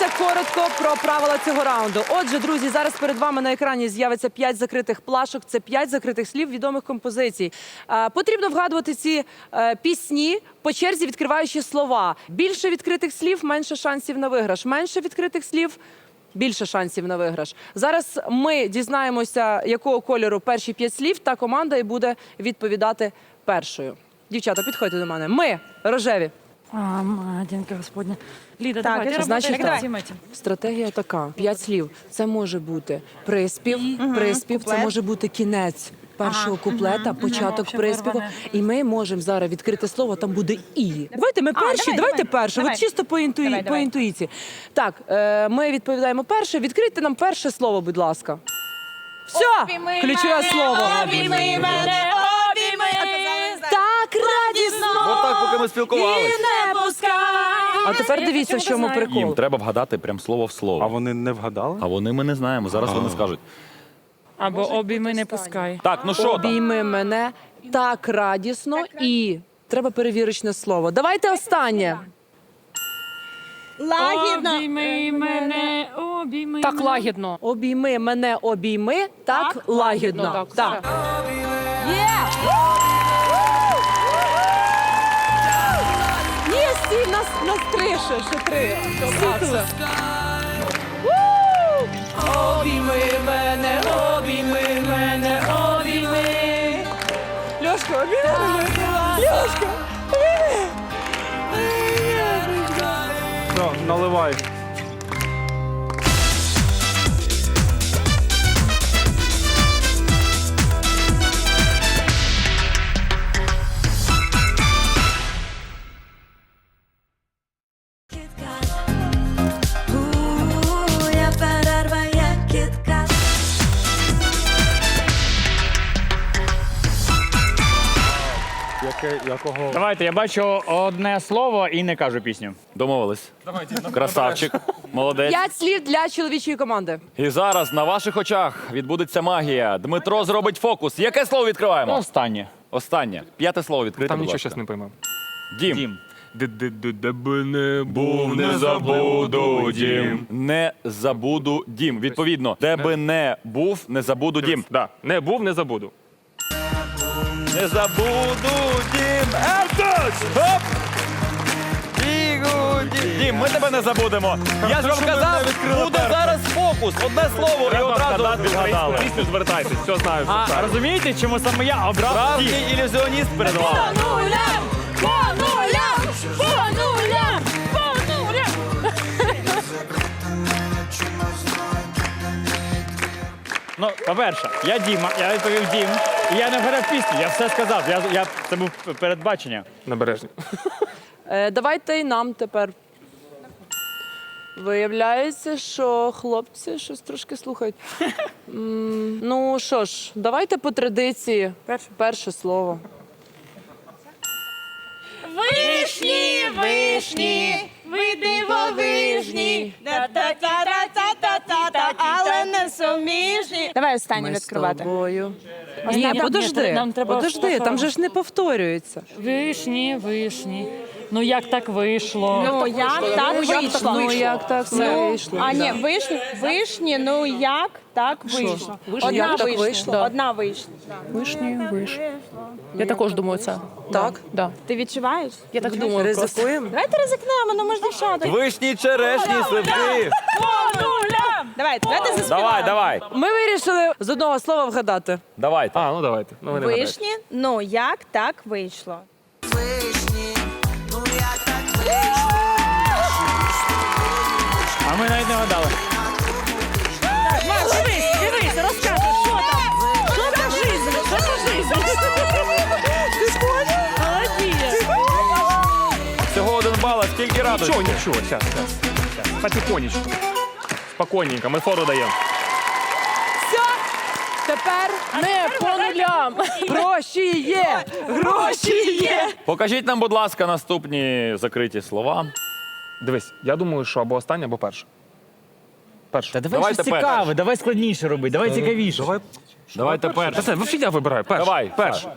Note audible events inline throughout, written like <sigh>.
Відбуватися коротко про правила цього раунду? Отже, друзі, зараз перед вами на екрані з'явиться п'ять закритих плашок. Це п'ять закритих слів відомих композицій. Е, потрібно вгадувати ці е, пісні по черзі, відкриваючи слова. Більше відкритих слів, менше шансів на виграш. Менше відкритих слів. Більше шансів на виграш. Зараз ми дізнаємося, якого кольору перші п'ять слів, та команда і буде відповідати першою. Дівчата, підходьте до мене. Ми рожеві. А, господня. Ліда, Так, давай, ти значить так. Стратегія така: п'ять слів. Це може бути приспів, приспів, це може бути кінець. Першого куплета, початок Вообще приспіву, і ми можемо зараз відкрити слово. Там буде і. Давайте ми А, перші, давай, давайте давай, перше. давай. От чисто по інтуї Давай, по давай. інтуїції. Так, е, ми відповідаємо перше. Відкрийте нам перше слово, будь ласка. Все, ключове слово. Так ми спілкувалися. А тепер дивіться, в чому прикол. Їм треба вгадати прям слово в слово. А вони не вгадали? А вони ми не знаємо. Зараз вони скажуть. Або обійми не пускай. Так, ну що там? Обійми мене так радісно і треба перевірочне слово. Давайте останнє. Лагідно. Обійми мене, обійми Так мене. лагідно. Обійми мене, обійми так, лагідно. так. Є! Ще, ще три. А, Обійми мене, обійми мене, обійми. Льошка, обійми мене. Льошка, обійми. Все, наливай. Яке, якого? Давайте, я бачу одне слово і не кажу пісню. Домовились. Красавчик. Молодець. П'ять слів для чоловічої команди. І зараз на ваших очах відбудеться магія. Дмитро зробить фокус. Яке слово Ну, відкриваємо? останнє. Останнє. П'яте слово відкрите. Там будь нічого ласка. щас не поймемо. Дім. Дім. Де би не Був, не забуду дім. Не забуду дім. Відповідно, де би не був, не забуду дім. Да. Не був, не забуду. Не забуду дім. Хоп! Бігу, дім. Дім, ми тебе не забудемо. Я ж вам казав, буде зараз фокус. Одне слово і одразу відгадали. Пісню звертайтесь, все знаю. А розумієте, чому саме я обрав? Справжній ілюзіоніст перед вами. Ну, по-перше, я Діма, я відповів Дім. І я не вгадав пісню, я все сказав. Я, я, це був передбачення. Набережні. Е, давайте і нам тепер. Виявляється, що хлопці щось трошки слухають. М, ну що ж, давайте по традиції. Перше, перше слово. Вишні, вишні, ви дивовижні. Та-та-та-та-та-та-та, але не суміжні. Давай останнє Ми з відкривати. тобою. Ні, подожди, нам треба подожди, там же ж не повторюється. Вишні, вишні. Ну як так вийшло? Ну, як так вийшло? Ну як так все Ну, вийшло? а ні, вишні, вишні, ну як так вийшло? Одна Як так вийшла. вийшло? Одна вийшла. Вишні, виш. Я також думаю це. Так? Да. Ти відчуваєш? Я так думаю. просто. Ризикуємо? Давайте ризикнемо, ну ми ж дівчата. Вишні, черешні, сливки. Давайте, давайте заспіваємо. Давай, давай. Ми вирішили з одного слова вгадати. Давайте. А, ну давайте. Ну, ви не вгадаєте. Вишні, ну як так вийшло? А ми навіть не гадали. Дивись, дивись, розкажи, що там? Що за жизнь? Що за жизнь? Молодець. Всього один бал, а скільки радості. Нічого, нічого, зараз, зараз. Потихонечку. Спокійненько, ми фору даємо. Все, Тепер Не по нулям. гроші є! Гроші є! Покажіть нам, будь ласка, наступні закриті слова. Дивись, я думаю, що або останнє, або перше. Перше. Та давай Давайте щось цікаве, давай складніше робити, давай цікавіше. Давай, Давайте Та перше. це, взагалі я вибираю. Перше. Давай, перше.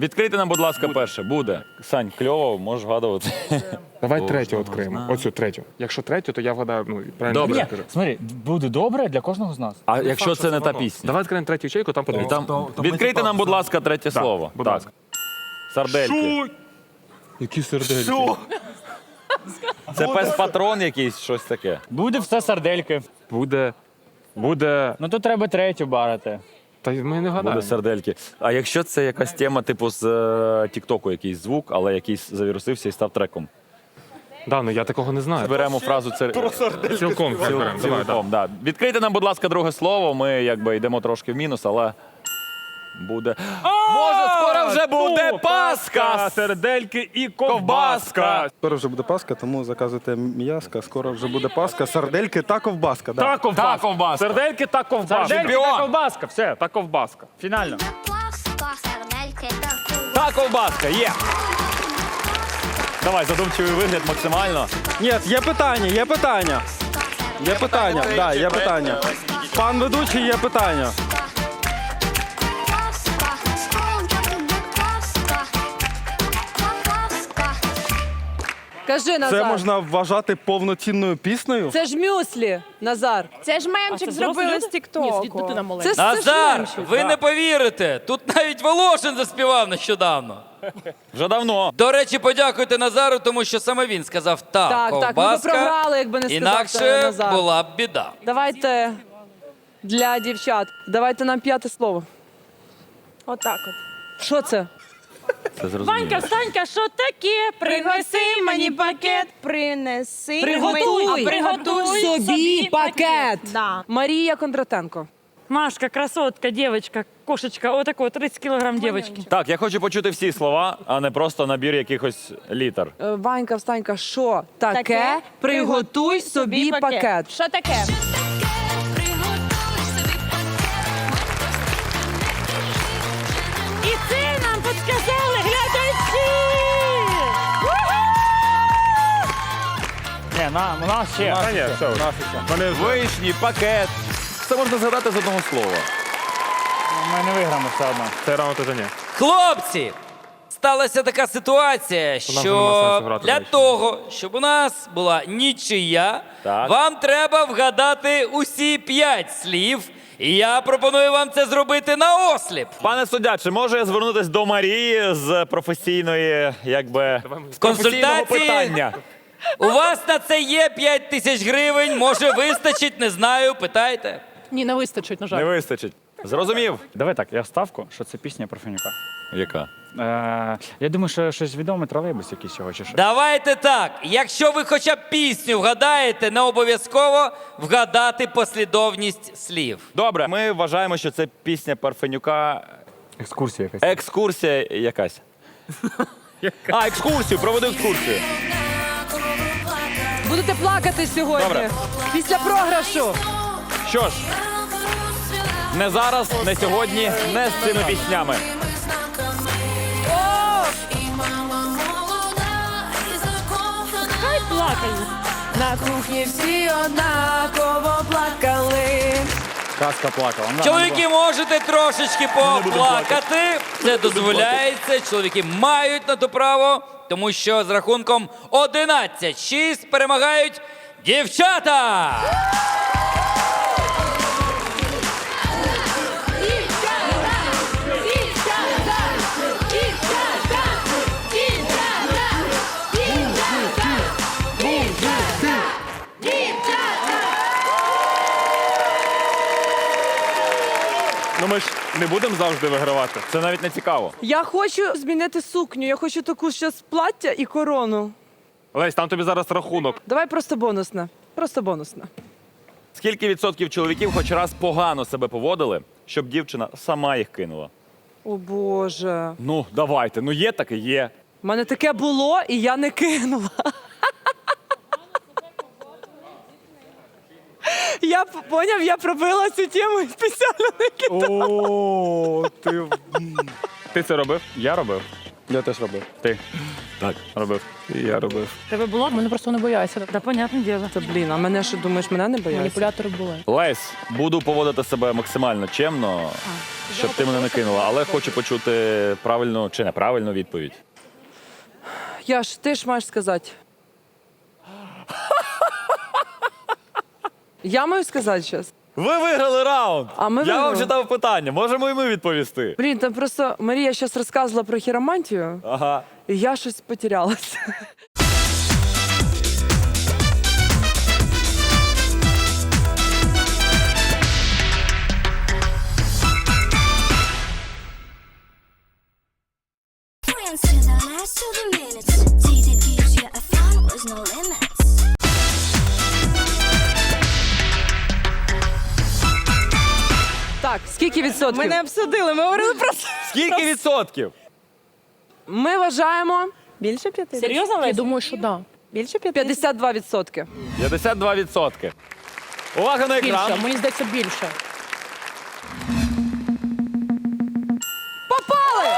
Відкрийте нам, будь ласка, перше. Буде. Сань, кльово, можеш вгадувати. <laughs> Давай третю відкриємо. Оцю третю. Якщо третю, то я вгадаю, ну, правильно Добре. Ні, смотри, буде добре для кожного з нас. А якщо це не та пісня? Давай відкриємо третю ячейку, там подивимося. Там... Відкрийте нам, будь ласка, третє слово. будь Так. Сардельки. Які сердельки? Це пес-патрон якийсь, щось таке. Буде все сардельки. Буде. Буде. Ну то треба третю барити. Та ми не Буде сердельки. А якщо це якась тема, типу з е, Тіктоку якийсь звук, але якийсь завірусився і став треком. Да, ну я такого не знаю. Беремо фразу це Цілком цілком. Давай, да. цілком. Да. Відкрийте нам, будь ласка, друге слово. Ми якби йдемо трошки в мінус, але буде. Може, скоро вже буде Пасха! сердельки і Ковбаска! Скоро вже буде Пасха, тому заказуйте м'яска. Скоро вже буде Пасха, сардельки та ковбаска. Да. Та ковбаска. Та ковбаска. Сердельки та ковбаска. Сардельки Чемпіон. та ковбаска, все, Та ковбаска. фінально. Та ковбаска, є! Давай, задумчивий вигляд максимально. Ні, є питання, є питання. Є питання, да, є питання. Пан ведучий, є питання. Кажи, Назар. Це можна вважати повноцінною піснею? Це ж мюслі, Назар. Це ж мемчик зробили з Тіктоку. Це, це ж Назар, мемчик. ви не повірите. Тут навіть Волошин заспівав нещодавно. Вже давно. До речі, подякуйте Назару, тому що саме він сказав та Так, так, ми б ковбаска. програли, якби не сказав це Інакше Назар. була б біда. Давайте для дівчат. Давайте нам п'яте слово. Отак от. Що це? Це зрозуміло. Санька, що таке? Принеси мені пакет, принеси Приготуй, мені, а приготуй собі пакет. Да. Марія Кондратенко. Машка, красотка, девочка, кошечка, отако, 30 кілограм девочки. Так, я хочу почути всі слова, а не просто набір якихось літер. Е, Ванька, встанька, що таке? Таке? Приготуй собі пакет. Що таке? І це нам підказали Ні, на, у нас ще. Та ні, все. Вони Вишні, пакет. Це можна згадати з одного слова. Ми не виграємо все одно. цей раунд уже ні. Хлопці! Сталася така ситуація, нам нема що грати для далі. того, щоб у нас була нічия, Так. вам треба вгадати усі п'ять слів. І я пропоную вам це зробити на осліп. Пане суддя, чи можу я звернутися до Марії з професійної, якби професійного Консультації? питання? У вас на це є 5 тисяч гривень, може вистачить, не знаю, питайте. Ні, не вистачить, на жаль. Не вистачить. Зрозумів? Давай так, я ставку, що це пісня про Фенюка. Яка? Е, я думаю, що щось відоме тролейбус якийсь його чи що. Давайте так. Якщо ви хоча б пісню вгадаєте, не обов'язково вгадати послідовність слів. Добре, ми вважаємо, що це пісня Парфенюка. Екскурсія якась. Екскурсія якась. <laughs> А, екскурсію, проведу екскурсію. Будете плакати сьогодні. Добре. Після програшу. Що ж, не зараз, не сьогодні, не з цими піснями. Хай плакають. На кухні всі однаково плакали. Казка плакала. Ну, Чоловіки можете трошечки поплакати. Це дозволяється. Чоловіки мають на то право, тому що з рахунком 11-6 перемагають дівчата. Не будемо завжди вигравати. Це навіть не цікаво. Я хочу змінити сукню. Я хочу таку щас плаття і корону. Лесь, там тобі зараз рахунок. Давай просто бонусне. Просто бонусне. Скільки відсотків чоловіків хоч раз погано себе поводили, щоб дівчина сама їх кинула? О Боже. Ну, давайте, ну є таке, є. У мене таке було, і я не кинула. Я я п- поняв, я пробила цю тему і спеціально не кидала. О, ти. Ти це робив? Я робив. Я теж робив. Ти. Так. Робив. І я робив. Тебе було? Мене просто не бояться. Да, понятне діло. Та блін, а мене що думаєш, мене не бояться? Маніпулятори були. Лесь, буду поводити себе максимально чемно, щоб ти мене не кинула, але хочу почути правильну чи неправильну відповідь. Я ж, ти ж маєш сказати. Я маю сказати зараз. Ви виграли раунд! А ми Я вам читав питання, можемо і ми відповісти. Блін, там просто Марія зараз розказувала про хіромантію, Ага. і я щось потерялася. Так, скільки відсотків? Ми не обсудили, ми говорили про це. Скільки відсотків? Ми вважаємо Більше п'яти. Серйозно, Я думаю, що да. Більше п'яти. 52 відсотки. 52 відсотки. Увага на Більше. екран. Мені здається, більше. Попали!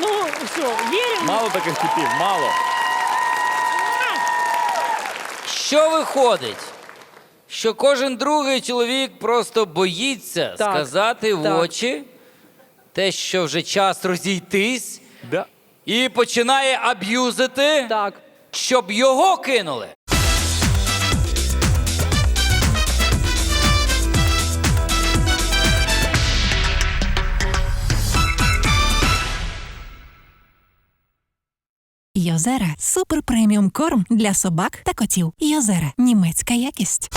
Ну, все, віримо. Мало таких типів, мало. Що виходить? Що кожен другий чоловік просто боїться Так, сказати в так. очі те, що вже час розійтись, Да. і починає аб'юзити, Так. щоб його кинули. Йозера супер преміум корм для собак та котів. Йозера німецька якість.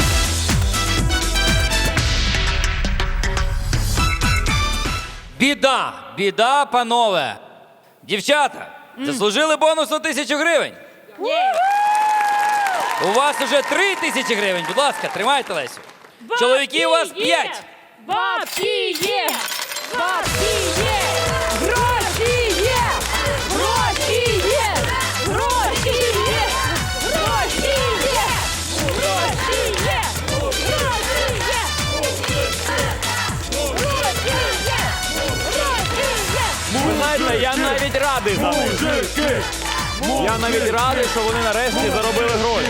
Біда, біда, панове. Дівчата, заслужили бонус на тисячу гривень. У вас уже три тисячі гривень. Будь ласка, тримайте Лесю. Чоловіків у вас п'ять. Бабки є! Бабки є! Ви я навіть радий за них. Я навіть радий, що вони нарешті заробили гроші.